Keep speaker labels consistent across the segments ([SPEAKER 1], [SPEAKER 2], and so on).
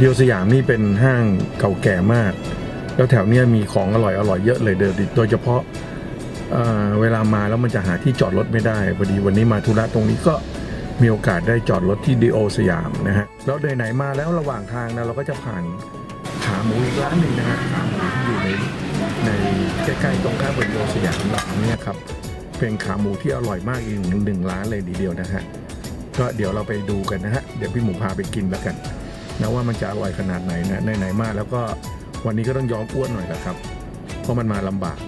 [SPEAKER 1] เดียวสยามนี่เป็นห้างเก่าแก่มาก แล้วแถวเนี้ยมีของอร่อยอร่อยเยอะเลยเดยโดยเฉพาะเอ่อเวลามาแล้วมันจะหาที่จอดรถไม่ได้พอดีวันนี้มาธุระตรงนี้ก็มีโอกาสได้จอดรถที่ดีโอสยามนะฮะแล้วเดินไหนมาแล้วระหว่างทางนะเราก็จะผ่านขาหมูอีกร้านหนึ่งนะฮะขาหมูที่อยู่ในในใกล้ๆตรงข้ามกับดีโอสยามหลังเนี้ยครับเป็นขาหมูที่อร่อยมากอีกหนึ่งร้านเลยทีเดียวนะฮะก็เดี๋ยวเราไปดูกันนะฮะเดี๋ยวพี่หมูพาไปกินแล้วกัน นะว่ามันจะอร่อยขนาดไหนนะไหนๆมาแล้วก็วันนี้ก็ต้องยอมอ้วนหน่อยละครับ เพราะมันมาลำบาก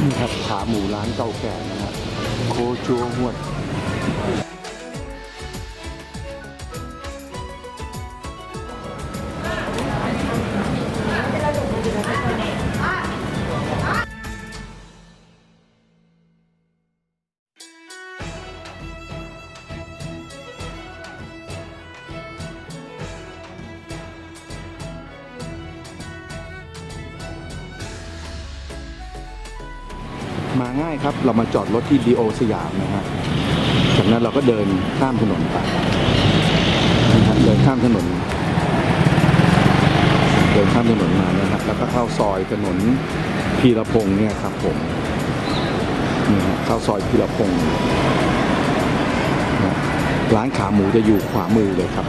[SPEAKER 2] นี่ครับขาหมูร้านเก่าแก่นะฮะโคชัวหวด มาง่ายครับ เรามาจอดรถที่ดีโอสยามนะฮะจากนั้นเราก็เดินข้ามถนนไปนะครับเดินข้ามถนน เดินข้ามถนนมานะครับ แล้วก็เข้าซอยถนนพีรพงษ์เนี่ยครับผมนี่ฮะเข้าซอยพีรพงษ์ร้านขาหมูจะอยู่ขวามือเลยครับ